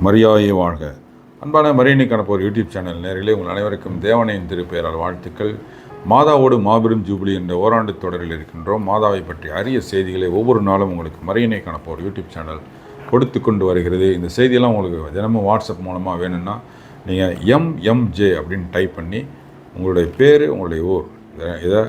மரியாதை வாழ்க. அன்பான மரியணை கணப்போர் யூடியூப் சேனல் நேரிலே உங்கள் அனைவருக்கும் தேவனையின் திருப்பெயரால் வாழ்த்துக்கள். மாதாவோடு மாபெரும் ஜூபிலி என்ற ஓராண்டு தொடரில் இருக்கின்றோம். மாதாவை பற்றிய அரிய செய்திகளை ஒவ்வொரு நாளும் உங்களுக்கு மரியணை கணப்போர் யூடியூப் சேனல் கொடுத்து கொண்டு வருகிறது. இந்த செய்தியெல்லாம் உங்களுக்கு தினமும் வாட்ஸ்அப் மூலமாக வேணும்னா நீங்கள் எம்எம்ஜே அப்படின்னு டைப் பண்ணி உங்களுடைய பேர் உங்களுடைய ஊர் இதை- இதை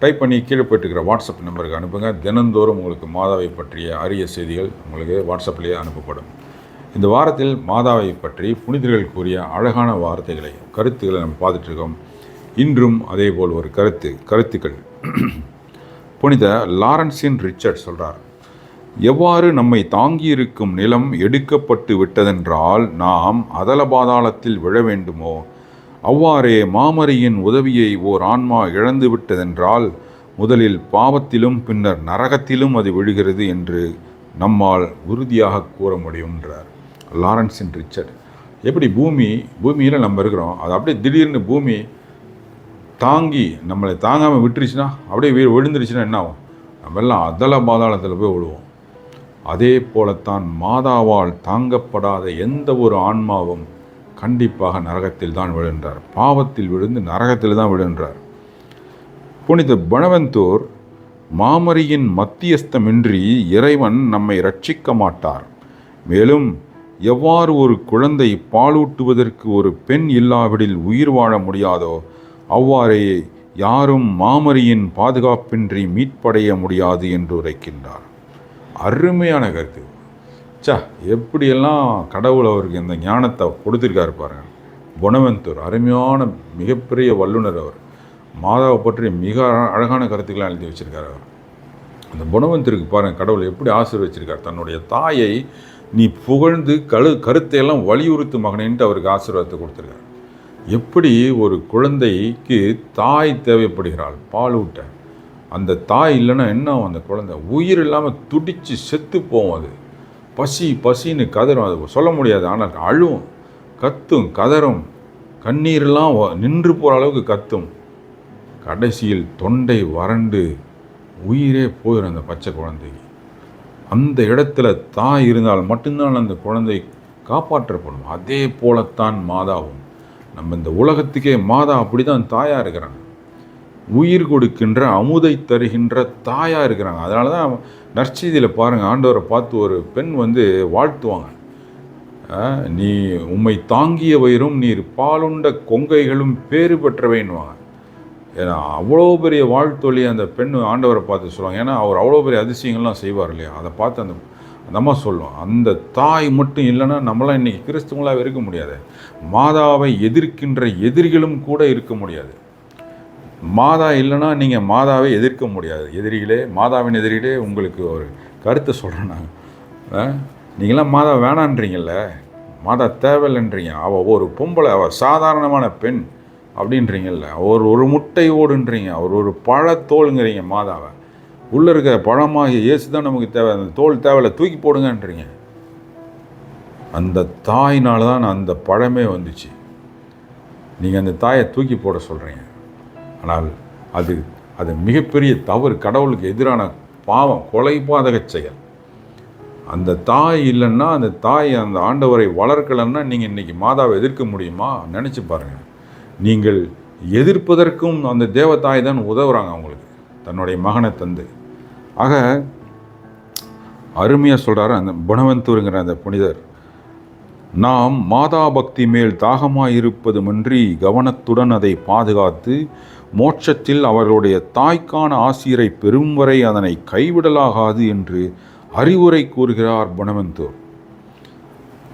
டைப் பண்ணி கீழே போயிட்டுருக்கிற வாட்ஸ்அப் நம்பருக்கு அனுப்புங்க. தினந்தோறும் உங்களுக்கு மாதாவை பற்றிய அரிய செய்திகள் உங்களுக்கு வாட்ஸ்அப்லேயே அனுப்பப்படும். இந்த வாரத்தில் மாதாவை பற்றி புனிதர்கள் கூறிய அழகான வார்த்தைகளை கருத்துக்களை நம்ம பார்த்துட்ருக்கோம். இன்றும் அதே போல் ஒரு கருத்து கருத்துக்கள். புனித லாரன்ஸின் ரிச்சர்ட் சொல்கிறார் எவ்வாறு நம்மை தாங்கியிருக்கும் நிலம் எடுக்கப்பட்டு விட்டதென்றால் நாம் அதல பாதாளத்தில் விழ வேண்டுமோ? அவ்வாறே மாமரியின் உதவியை ஓர் ஆன்மா இழந்து விட்டதென்றால் முதலில் பாவத்திலும் பின்னர் நரகத்திலும் அது விழுகிறது என்று நம்மால் உறுதியாக கூற முடியும்ன்றார். Lawrence and Richard. எப்படி பூமி பூமியில் நம்ம இருக்கிறோம் அது அப்படியே திடீர்னு பூமி தாங்கி நம்மளை தாங்காமல் விட்டுருச்சுன்னா அப்படியே வீ விழுந்துருச்சுன்னா என்ன ஆகும்? நம்ம எல்லாம் அதல பாதாளத்தில் போய் விழுவோம் அதே போலத்தான் மாதாவால் தாங்கப்படாத எந்த ஒரு ஆன்மாவும் கண்டிப்பாக நரகத்தில் தான் விழுன்றார் பாவத்தில் விழுந்து நரகத்தில் தான் விழுன்றார் புனித பணவந்தூர் மாமரியின் மத்தியஸ்தமின்றி இறைவன் நம்மை ரட்சிக்க மாட்டார். மேலும் எவ்வாறு ஒரு குழந்தை பாலூட்டுவதற்கு ஒரு பெண் இல்லாவிடில் உயிர் வாழ முடியாதோ அவ்வாறே யாரும் மாமரியின் பாதுகாப்பின்றி மீட்படைய முடியாது என்று உரைக்கின்றார். அருமையான கருத்து. சா எப்படியெல்லாம் கடவுள் அவருக்கு இந்த ஞானத்தை கொடுத்துருக்காரு பாருங்க. குணவந்தூர் அருமையான மிகப்பெரிய வல்லுனர் அவர். மாதாவை பற்றி மிக அழ- அழகான கருத்துக்களை எழுதி வச்சிருக்காரு அவர். அந்த குணவந்தருக்கு பாருங்கள் கடவுள் எப்படி ஆசீர்வச்சிருக்கார். தன்னுடைய தாயை நீ புகழ்ந்து கழு கருத்தையெல்லாம் வலியுறுத்து மகனேன்ட்டு அவருக்கு ஆசீர்வாதத்தை கொடுத்துருக்காரு. எப்படி ஒரு குழந்தைக்கு தாய் தேவைப்படுகிறாள்? பால் ஊட்ட. அந்த தாய் இல்லைன்னா என்ன ஆகும் அந்த குழந்தை? உயிர் இல்லாமல் துடிச்சு செத்து போகும் அது. பசி பசின்னு கதறும். அது சொல்ல முடியாது. ஆனால் அழுவும். கத்தும் கதறும். கண்ணீரெல்லாம் வ- நின்று போகிற அளவுக்கு கத்தும். கடைசியில் தொண்டை வறண்டு உயிரே போயிடும் அந்த பச்சை குழந்தைக்கு. அந்த இடத்துல தாய் இருந்தால் மட்டும்தான் அந்த குழந்தை காப்பாற்றப்படும். அதே போலத்தான் மாதாவும். நம்ம இந்த உலகத்துக்கே மாதா அப்படி தான் தாயாக இருக்கிறாங்க. உயிர் கொடுக்கின்ற அமுதை தருகின்ற தாயாக இருக்கிறாங்க. அதனால தான் நற்செய்தியில் பாருங்கள் ஆண்டவரை பார்த்து ஒரு பெண் வந்து வாழ்த்துவாங்க. நீ உம்மை தாங்கிய வயிறும் நீர் பாலுண்ட கொங்கைகளும் பேறு பெற்றவைன்னுவாங்க. ஏன்னா அவ்வளோ பெரிய வாழ்த்தொழி அந்த பெண் ஆண்டவரை பார்த்து சொல்லுவாங்க. ஏன்னா அவர் அவ்வளோ பெரிய அதிசயங்கள்லாம் செய்வார் இல்லையா? அதை பார்த்து அந்த அந்த அம்மா சொல்லும் அந்த தாய் மட்டும் இல்லைன்னா நம்மளாம் இன்றைக்கி கிறிஸ்துவங்களாக இருக்க முடியாது. மாதாவை எதிர்க்கின்ற எதிரிகளும் கூட இருக்க முடியாது. மாதா இல்லைன்னா நீங்கள் மாதாவை எதிர்க்க முடியாது. எதிரிகளே மாதாவின் எதிரிகளே உங்களுக்கு ஒரு கருத்தை சொல்கிறேன் நான். நீங்களாம் மாதா வேணான்றீங்கல்ல? மாதா தேவையில்லைன்றீங்க. அவள் ஒரு பொம்பளை அவள் சாதாரணமான பெண். அப்படின்றீங்கல்ல. அவர் ஒரு முட்டை ஓடுன்றீங்க. அவர் ஒரு பழத்தோளுங்கிறீங்க மாதாவை. உள்ளே இருக்கிற பழமாகிய இயேசு தான் நமக்கு தேவை. அந்த தோல் தேவையில்ல தூக்கி போடுங்கன்றீங்க. அந்த தாயினால் தான் அந்த பழமே வந்துச்சு. நீங்கள் அந்த தாயை தூக்கி போட சொல்கிறீங்க ஆனால் அது அது மிகப்பெரிய தவறு. கடவுளுக்கு எதிரான பாவம் கொலை பாதக செயல். அந்த தாய் இல்லைன்னா அந்த தாய் அந்த ஆண்டவரை வளர்க்கலைன்னா நீங்கள் இன்றைக்கி மாதாவை எதிர்க்க முடியுமா? நினச்சி பாருங்கள் நீங்கள் எதிர்ப்பதற்கும் அந்த தேவதாய் தான் உதவுறாங்க அவங்களுக்கு தன்னுடைய மகனை தந்து. ஆக அருமையாக சொல்கிறாரு அந்த குணவந்தூருங்கிற அந்த புனிதர். நாம் மாதா பக்தி மேல் தாகமாயிருப்பதுமின்றி கவனத்துடன் அதை பாதுகாத்து மோட்சத்தில் அவர்களுடைய தாய்க்கான ஆசிரியரை பெறும் வரை அதனை கைவிடலாகாது என்று அறிவுரை கூறுகிறார் குணவந்தூர்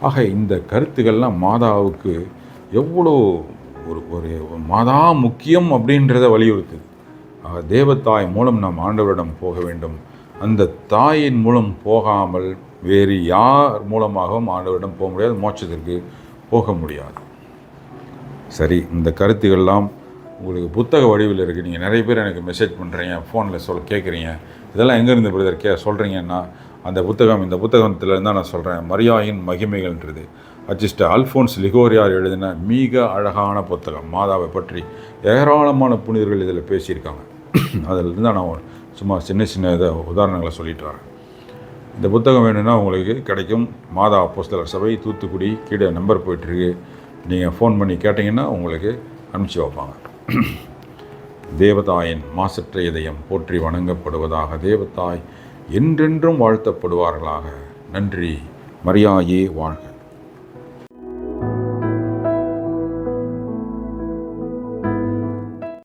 ஆக இந்த கருத்துக்கள்லாம் மாதாவுக்கு எவ்வளோ ஒரு ஒரு மாதா முக்கியம் அப்படின்றத வலியுறுத்துது. ஆக தேவத்தாய் மூலம் நாம் ஆண்டவரிடம் போக வேண்டும். அந்த தாயின் மூலம் போகாமல் வேறு யார் மூலமாகவும் ஆண்டவரிடம் போக முடியாது மோட்சத்திற்கு போக முடியாது. சரி இந்த கருத்துக்கள்லாம் உங்களுக்கு புத்தக வடிவில் இருக்குது நீங்கள் நிறைய பேர் எனக்கு மெசேஜ் பண்ணுறீங்க ஃபோனில் சொல் கேட்குறீங்க இதெல்லாம் எங்கேருந்து பிரதர் கே சொல்கிறீங்கன்னா அந்த புத்தகம் இந்த புத்தகத்தில் இருந்தால் நான் சொல்கிறேன் மரியாயின் மகிமைகள்ன்றது. அச்சிஸ்ட அல்ஃபோன்ஸ் லிகோரியார் எழுதின மிக அழகான புத்தகம் மாதாவை பற்றி ஏராளமான புனிதர்கள் இதில் பேசியிருக்காங்க. அதில் இருந்தால் நான் சும்மா சின்ன சின்ன இதை உதாரணங்களை சொல்லிட்டு வரேன். இந்த புத்தகம் வேணும்னா உங்களுக்கு கிடைக்கும். மாதா அப்போஸ்தலர் சபை தூத்துக்குடி கீழே நம்பர் போயிட்டுருக்கு. நீங்கள் ஃபோன் பண்ணி கேட்டிங்கன்னா உங்களுக்கு அனுப்பிச்சி வைப்பாங்க. தேவதாயின் மாசற்ற இதயம் போற்றி வணங்கப்படுவதாக தேவதாய் என்றென்றும் வாழ்த்தப்படுவார்களாக. நன்றி. மரியாயே வாழ்க.